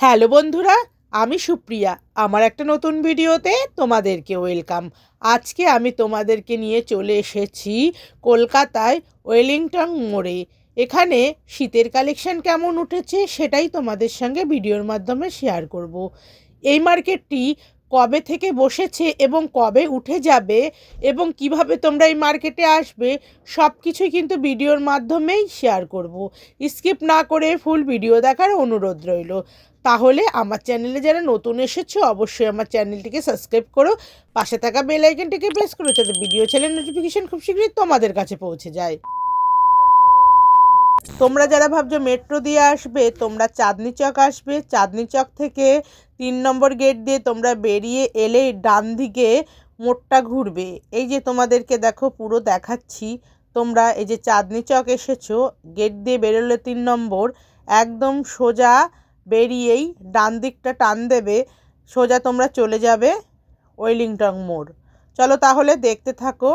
Hello বন্ধুরা, আমি সুপ্রিয়া আমার একটা নতুন ভিডিওতে তোমাদেরকে ওয়েলকাম আজকে আমি তোমাদেরকে নিয়ে চলে এসেছি কলকাতায় ওয়েলিংটন মোড়ে এখানে শীতের কালেকশন কেমন উঠেছে সেটাই তোমাদের সঙ্গে ভিডিওর মাধ্যমে শেয়ার করব। এই মার্কেটটি কবে থেকে বসেছে এবং কবে উঠে যাবে এবং কীভাবে তোমরা এই মার্কেটে আসবে সব কিছুই কিন্তু ভিডিওর মাধ্যমেই শেয়ার করব। স্কিপ না করে ফুল ভিডিও দেখার অনুরোধ রইল তাহলে আমার চ্যানেলে যারা নতুন এসেছ, অবশ্যই আমার চ্যানেলটিকে সাবস্ক্রাইব করো। পাশে থাকা বেল আইকনটিকে প্রেস করো যাতে ভিডিও চ্যানেল নোটিফিকেশন খুব শীঘ্রই তোমাদের কাছে পৌঁছে যায়। তোমরা যারা ভাবছ মেট্রো দিয়ে আসবে, তোমরা চাঁদনি চক আসবে। চাঁদনি চক থেকে তিন নম্বর গেট দিয়ে তোমরা বেরিয়ে এলে ডান দিকে মোড়টা ঘুরবে। এই যে তোমাদেরকে দেখো, পুরো দেখাচ্ছি। তোমরা এই যে চাঁদনি চক এসেছ গেট দিয়ে বেরোলে তিন নম্বর, একদম সোজা বেরিয়েই ডান দিকটা টান দেবে, সোজা তোমরা চলে যাবে ওয়েলিংটন মোড়। চলো তাহলে দেখতে থাকো।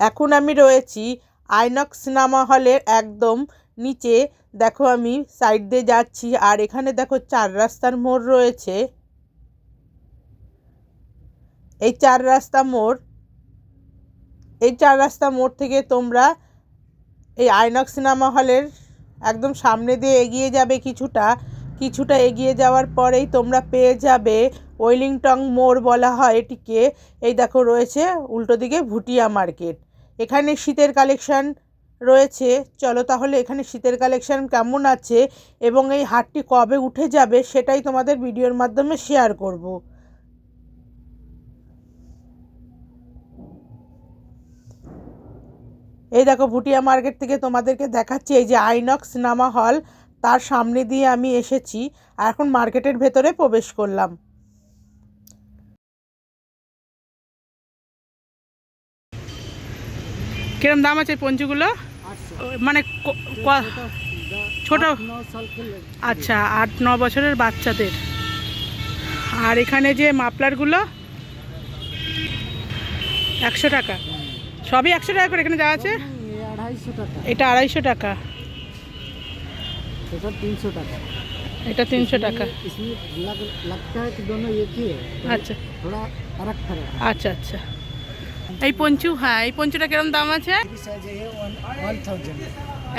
এখন আমি রয়েছি আইনক্স সিনেমা হলের একদম নিচে। দেখো আমি সাইড দিয়ে যাচ্ছি আর এখানে দেখো চার রাস্তার মোড় রয়েছে। এই চার রাস্তা মোড়, এই চার রাস্তা মোড় থেকে তোমরা এই আইনক্স সিনেমা হলের একদম সামনে দিয়ে এগিয়ে যাবে কিছুটা। কিছুটা এগিয়ে যাওয়ার পরেই তোমরা পেয়ে যাবে ওয়েলিংটন মোড় বলা হয় এটিকে। এই দেখো রয়েছে উল্টো দিকে ভুটিয়া মার্কেট। এখানে শীতের কালেকশান রয়েছে। চলো তাহলে এখানে শীতের কালেকশান কেমন আছে এবং এই হাটটি কবে উঠে যাবে সেটাই তোমাদের ভিডিওর মাধ্যমে শেয়ার করব। এই দেখো ভুটিয়া মার্কেট থেকে তোমাদেরকে দেখাচ্ছি এই যে আইনক্স সিনেমা হল তার সামনে দিয়ে আমি এসেছি আর এখন মার্কেটের ভেতরে প্রবেশ করলাম। কিরম দাম আছে পঞ্চুগুলো? মানে ছোট আচ্ছা আট ন বছরের বাচ্চাদের। আর এখানে যে মাপলারগুলো একশো টাকা। সবই একশো টাকা করে এখানে যা আছে? এটা আড়াইশো টাকা। এটা তিনশো টাকা। এটা তিনশো টাকা। আচ্ছা। আচ্ছা আচ্ছা। এই পঞ্চু হ্যাঁ এই পঞ্চুটা কিরম দাম আছে?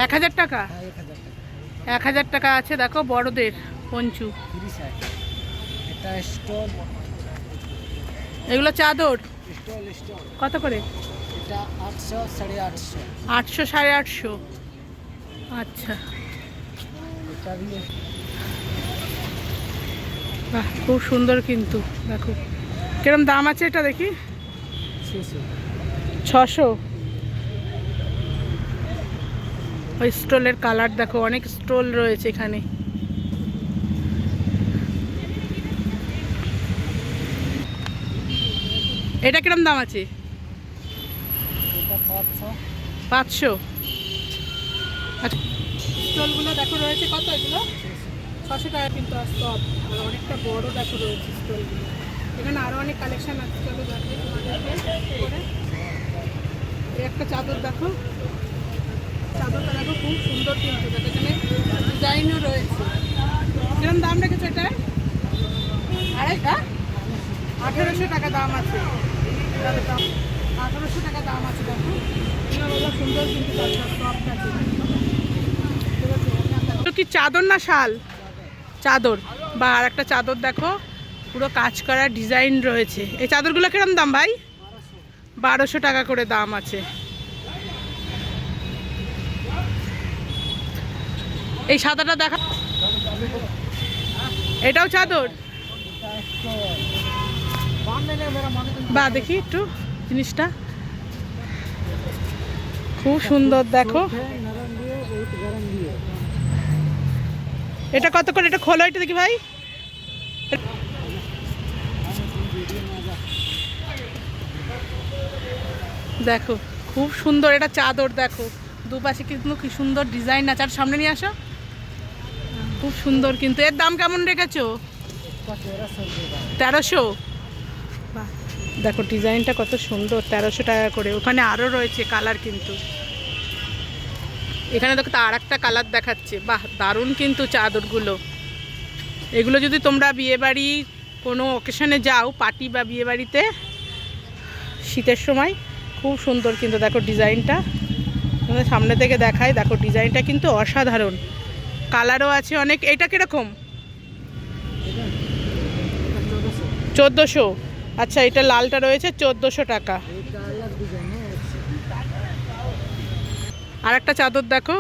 এক হাজার টাকা? এক হাজার টাকা। আছে দেখো বড়দের পঞ্চু। এগুলো চাদর? কত করে? এটা আটশো সাড়ে আটশো। আটশো সাড়ে আটশো। আচ্ছা। বাহ খুব সুন্দর কিন্তু দেখো। কিরম দাম আছে এটা দেখি? ছশো ওই স্টলের কালার দেখো অনেক স্টল রয়েছে এখানে। এটা কিরম দাম আছে? পাঁচশো। আচ্ছা। স্টলগুলো দেখো রয়েছে কত এগুলো? ছশো টাকা কিন্তু আর সব অনেকটা বড় দেখো রয়েছে স্টলগুলো। এখানে আরও অনেক কালেকশন আছে চলো দেখো তোমাদেরকে একটা চাদর দেখো। চাদরটা দেখো খুব সুন্দর কিন্তু এখানে ডিজাইনও রয়েছে। কিরম দাম রেখেছো এটা? আড়াই হ্যাঁ আঠেরোশো টাকা দাম আছে। দাম আঠেরোশো টাকা দাম আছে দেখো। এগুলো সুন্দর কিন্তু সফট আছে। তো কি চাদর না শাল? চাদর। বা আর একটা চাদর দেখো পুরো কাজ করা ডিজাইন রয়েছে। এই চাদরগুলো কিরম দাম ভাই? বারোশো টাকা করে দাম আছে। এই সাদাটা দেখা এটাও চাদর? বা দেখি একটু। জিনিসটা। খুব সুন্দর, দেখো। এটা কত করে? এটা খোলো এটা দেখি ভাই। দেখো, খুব সুন্দর এটা চাদর, দেখো। দুপাশে কিন্তু কি সুন্দর ডিজাইন আছে। আর সামনে নিয়ে আসো। খুব সুন্দর কিন্তু। এর দাম কেমন রেখেছো? তেরোশো। দেখো ডিজাইনটা কত সুন্দর তেরোশো টাকা করে। ওখানে আরও রয়েছে কালার কিন্তু। এখানে দেখো তো আর একটা কালার দেখাচ্ছে। বাহ দারুণ কিন্তু চাদরগুলো। এগুলো যদি তোমরা বিয়েবাড়ি কোনো অকেশনে যাও পার্টি বা বিয়েবাড়িতে শীতের সময় খুব সুন্দর কিন্তু দেখো ডিজাইনটা। তোমাদের সামনে থেকে দেখায় দেখো ডিজাইনটা কিন্তু অসাধারণ। কালারও আছে অনেক। এটা কীরকম? চোদ্দোশো। আচ্ছা এটা লালটা রয়েছে চোদ্দোশো টাকা। আর একটা চাদর দেখো।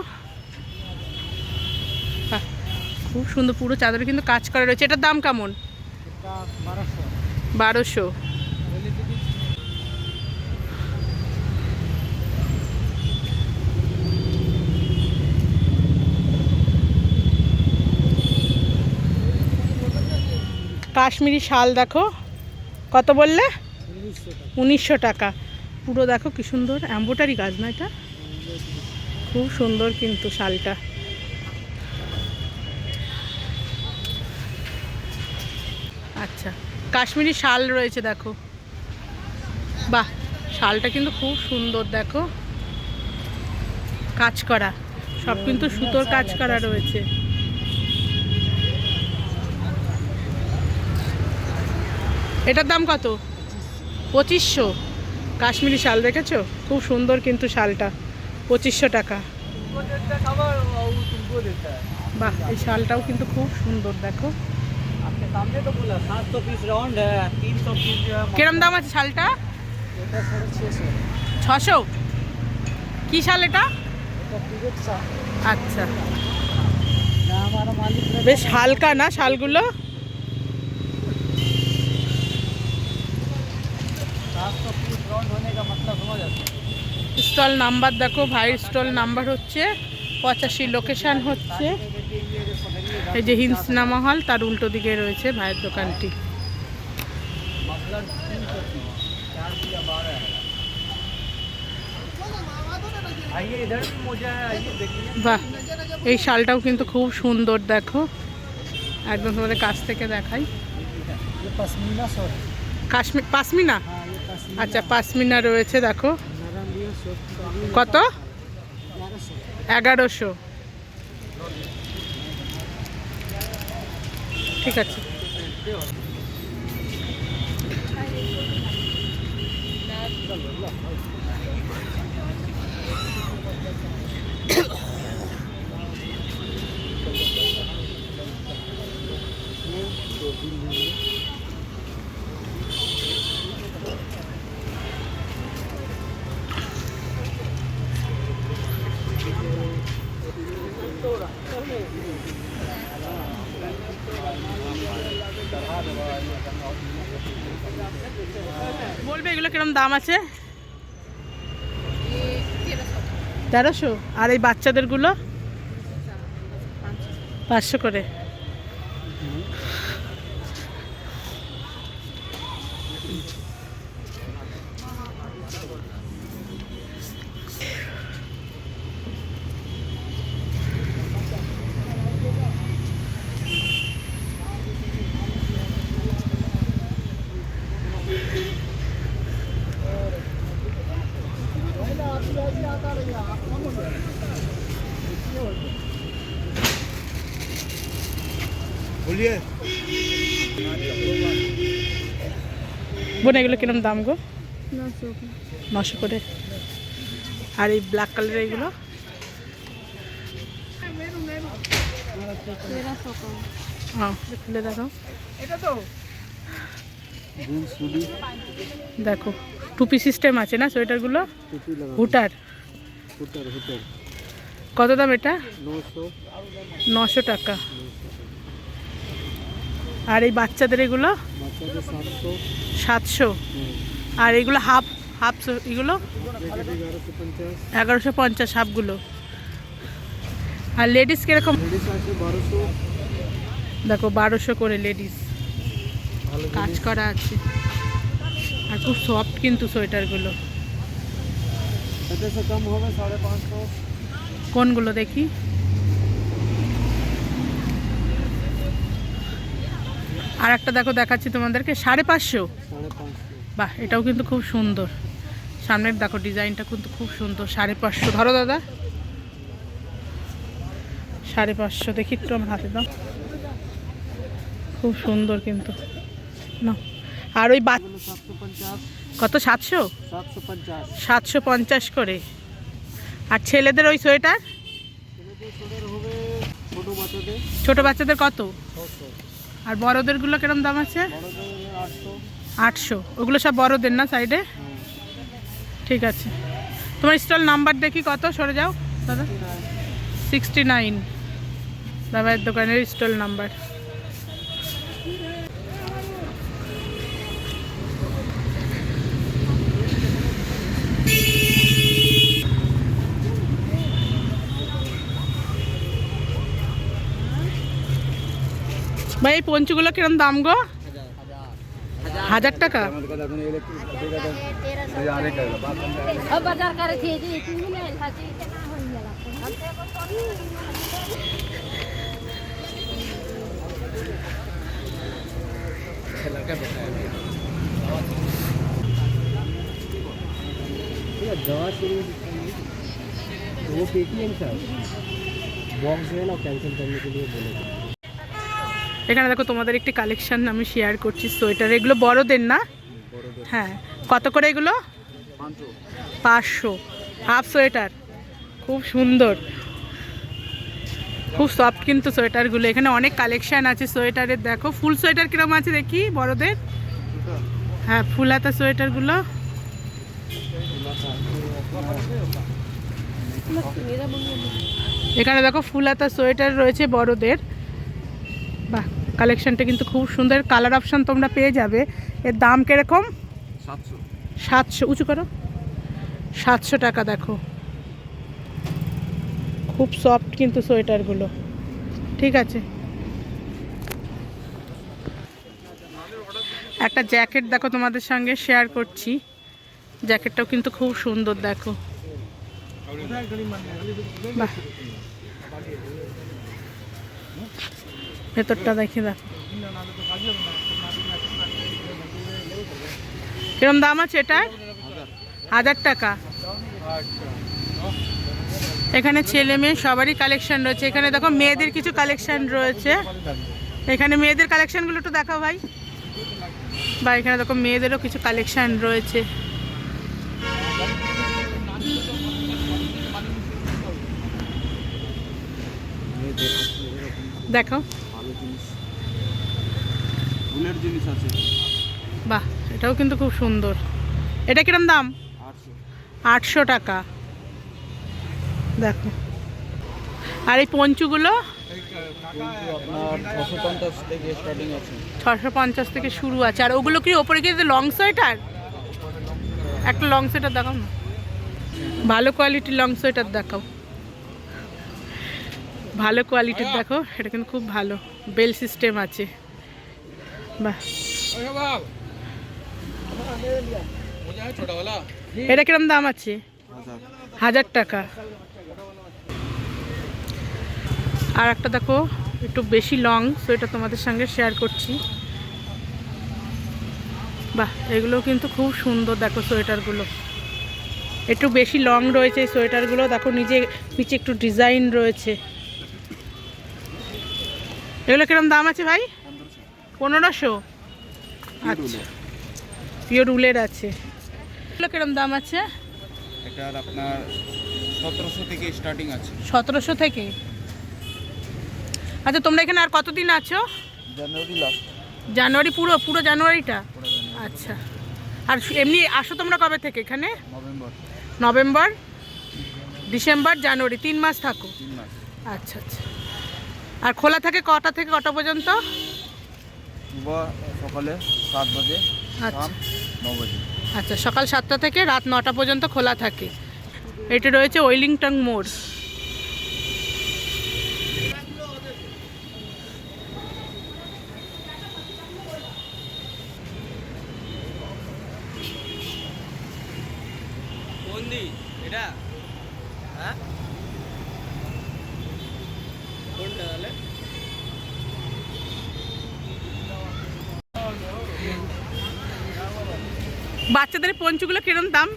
খুব সুন্দর পুরো চাদরে কিন্তু কাজ করা রয়েছে। এটার দাম কেমন? বারোশো। কাশ্মীরি শাল দেখো। কত বললে? উনিশশো টাকা। পুরো দেখো কি সুন্দর অ্যাম্বোটারি কাজ না এটা? খুব সুন্দর কিন্তু শালটা। আচ্ছা কাশ্মীরি শাল রয়েছে দেখো। বাহ, শালটা কিন্তু খুব সুন্দর দেখো। কাজ করা, সব কিন্তু সুতোর কাজ করা রয়েছে। এটার দাম কত? পঁচিশশো। কাশ্মীরি শাল দেখেছ? খুব সুন্দর কিন্তু শালটা। পঁচিশশো টাকা। বাহ, এই শালটাও কিন্তু খুব সুন্দর, দেখো। কিরম দাম আছে শালটা? ছশো? কি শাল এটা? আচ্ছা। বেশ হালকা না শালগুলো? স্টল নাম্বার দেখো ভাইয়ের স্টল নাম্বার হচ্ছে পঁচাশি লোকেশান হচ্ছে এই যে হিন্দ সিনেমা হল তার উল্টো দিকে রয়েছে ভাইয়ের দোকানটি। বাহ এই শালটাও কিন্তু খুব সুন্দর দেখো। একদম তোমাদের কাছ থেকে দেখাই। কাশ্মীর পাশমিনা? আচ্ছা পাশমিনা রয়েছে দেখো কত এগারোশো ঠিক আছে Thank you. বলবে এগুলো কিরম দাম আছে? তেরোশো। আর এই বাচ্চাদেরগুলো? পাঁচশো করে। বোন এগুলো কিরম দাম গো? নশো করে। আর এই ব্ল্যাক কালার এগুলো? দেখো। দেখো টুপি সিস্টেম আছে না সোয়েটারগুলো হুটার। কত দাম এটা? নশো টাকা। আর এই বাচ্চাদের এগুলো? সাতশো। আর এগুলো হাফ হাফ এগুলো? এগারোশো পঞ্চাশ হাফগুলো। আর লেডিস কীরকম? দেখো বারোশো করে লেডিস। কাজ করা আছে। আর খুব সফট কিন্তু সোয়েটারগুলো। কোনগুলো দেখি? আর একটা দেখো দেখাচ্ছি তোমাদেরকে সাড়ে পাঁচশো। বাহ এটাও কিন্তু খুব সুন্দর। সামনের দেখো ডিজাইনটা কিন্তু খুব সুন্দর সাড়ে পাঁচশো। ধরো দাদা। সাড়ে পাঁচশো দেখি একটু আমার হাতে দাও। খুব সুন্দর কিন্তু। না আর ওই বা কত সাতশো? সাতশো পঞ্চাশ করে। আর ছেলেদের ওই সোয়েটার? ছোটো বাচ্চাদের। কত? আর বড়দেরগুলো কিরম দাম আছে? আটশো। ওগুলো সব বড়দের না সাইডে ঠিক আছে। তোমার স্টল নাম্বার দেখি কত? সরে যাও। দাদা? সিক্সটি নাইন দাদার দোকানের স্টল নাম্বার ভাই এই পঞ্চগুলো কিরম দাম গো হাজার টাকা अब बाजार करे थे जी तू ने लाची कितना होई गेला दवा शुरू तो वो पेटीएम का बॉक्स जो है ना कैंसिल करने के लिए बोले थे এখানে দেখো তোমাদের একটি কালেকশন আমি শেয়ার করছি সোয়েটার এগুলো বড়দের না? হ্যাঁ। কত করে এগুলো? পাঁচশো। হাফ সোয়েটার খুব সুন্দর। খুব সফট কিন্তু সোয়েটারগুলো এখানে অনেক কালেকশান আছে সোয়েটারের দেখো ফুল সোয়েটার কীরকম আছে দেখি বড়দের? হ্যাঁ ফুল হাতা সোয়েটারগুলো এখানে দেখো ফুল হাতা সোয়েটার রয়েছে বড়দের। বাহ কালেকশনটা কিন্তু খুব সুন্দর। কালার অপশান তোমরা পেয়ে যাবে। এর দাম কীরকম? সাতশো। সাতশো উঁচু করো। সাতশো টাকা দেখো। খুব সফট কিন্তু সোয়েটারগুলো। ঠিক আছে। একটা জ্যাকেট দেখো তোমাদের সঙ্গে শেয়ার করছি। জ্যাকেটটাও কিন্তু খুব সুন্দর দেখো। বাহ। ভেতরটা দেখে দেখো কিরম দাম আছে এটার? হাজার টাকা। এখানে ছেলে মেয়ে সবারই কালেকশন রয়েছে। এখানে দেখো মেয়েদের কিছু কালেকশন রয়েছে। এখানে মেয়েদের কালেকশনগুলো একটু দেখাও ভাই। বা এখানে দেখো মেয়েদেরও কিছু কালেকশন রয়েছে। দেখো ফুলের জিনিস আছে। বাহ এটাও কিন্তু খুব সুন্দর। এটা কিরম দাম? আটশো। টাকা। দেখো। আর এই পঞ্চুগুলো? ছশো পঞ্চাশ থেকে শুরু আছে। আর ওগুলো কি ওপরে গিয়ে লং সোয়েটার একটা লং সোয়েটার দেখাও না। ভালো কোয়ালিটির লং সোয়েটার দেখাও। ভালো কোয়ালিটির দেখো এটা কিন্তু খুব ভালো। বেল সিস্টেম আছে। বাহ এটা কিরম দাম আছে হাজার টাকা আর একটা দেখো একটু বেশি লং সোয়েটার তোমাদের সঙ্গে শেয়ার করছি বাহ এগুলো কিন্তু খুব সুন্দর দেখো সোয়েটারগুলো একটু বেশি লং রয়েছে এই সোয়েটারগুলো দেখো নিজে নিচে একটু ডিজাইন রয়েছে এগুলো কিরম দাম আছে ভাই পনেরোশো? আচ্ছা। পিওর উলের আছে। কিরম দাম আছে? এটার আপনার সতেরোশো থেকে স্টার্টিং আছে। সতেরোশো থেকে? আচ্ছা তোমরা এখানে আর কতদিন আছো? জানুয়ারি লাস্ট জানুয়ারি পুরো পুরো জানুয়ারিটা আচ্ছা। আর এমনি আসো তোমরা কবে থেকে এখানে? নভেম্বর নভেম্বর ডিসেম্বর জানুয়ারি তিন মাস থাকো। আচ্ছা আচ্ছা। আর খোলা থাকে কটা থেকে কটা পর্যন্ত? সুবহ সকালে সাত বাজে আচ্ছা। বাজে। আচ্ছা সকাল সাতটা থেকে রাত নটা পর্যন্ত খোলা থাকে। এটা রয়েছে ওয়েলিংটন মোড় কোন দি এটা হ্যাঁ কোনটা তাহলে বাচ্চাদের পঞ্চগুলো কিরম দাম?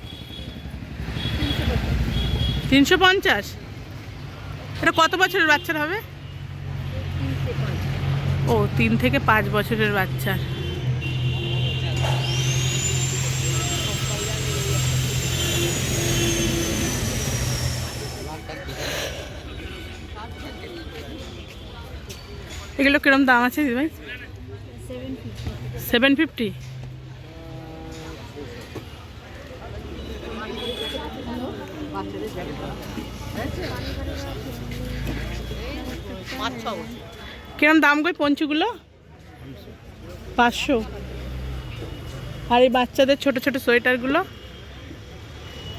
তিনশো পঞ্চাশ। এটা কত বছরের বাচ্চার হবে? ও তিন থেকে পাঁচ বছরের বাচ্চা। এগুলো কিরম দাম আছে দিদি ভাই? সেভেন ফিফটি কিরম দাম কই পঞ্চুগুলো? পাঁচশো। আর এই বাচ্চাদের ছোট ছোট সোয়েটারগুলো?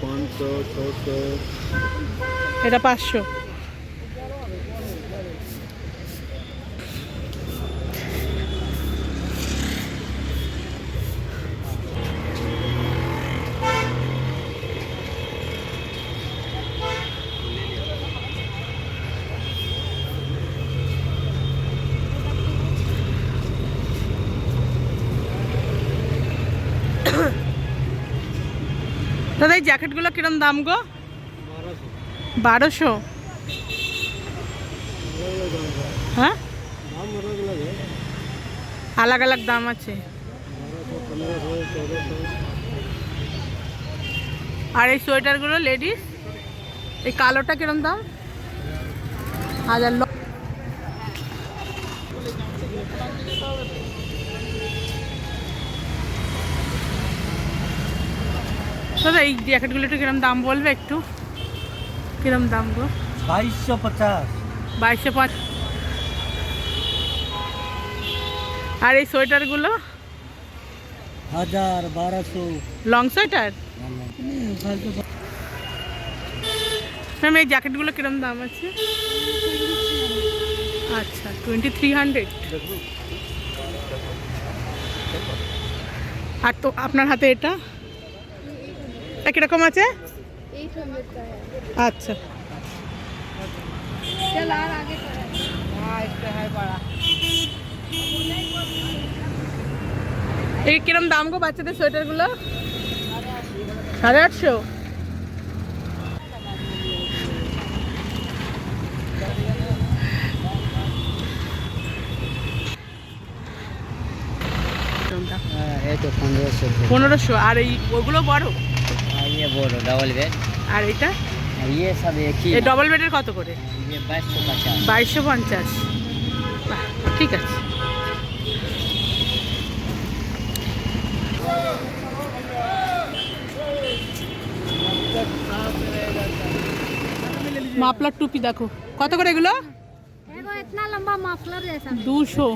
পাঁচশো এটা পাঁচশো। দাদা, এই জ্যাকেটগুলো কিরম দাম গো? বারোশো। হ্যাঁ? আলাগ আলাগ দাম আছে। আর এই সোয়েটারগুলো, লেডিস? এই কালোটা কিরম দাম? হাজার দাদা এই জ্যাকেটগুলো একটু কিরম দাম বলবে একটু? কিরম দাম গো? বাইশশো পঞ্চাশ। বাইশশো পাঁচ আর এই সোয়েটারগুলো? হাজার বারোশো। Long sweater? ম্যাম এই জ্যাকেটগুলো কিরম দাম আছে? আচ্ছা টোয়েন্টি থ্রি হান্ড্রেড আর তো আপনার হাতে এটা? এটা কীরকম আছে? আচ্ছা। এই কিরম দাম গো বাচ্চাদের সোয়েটারগুলো? সাড়ে আটশো? পনেরোশো আর এই ওগুলো বড়? ইয়ে বড় ডাবল বেড আর এটা? ইয়ে সব একই এই ডাবল বেডের কত করে? ইয়ে 2250 2250 ঠিক আছে। মাফলার টুপি দেখো। কত করে এগুলো? এগো ইতনা লম্বা মাফলার জেসা দুশো।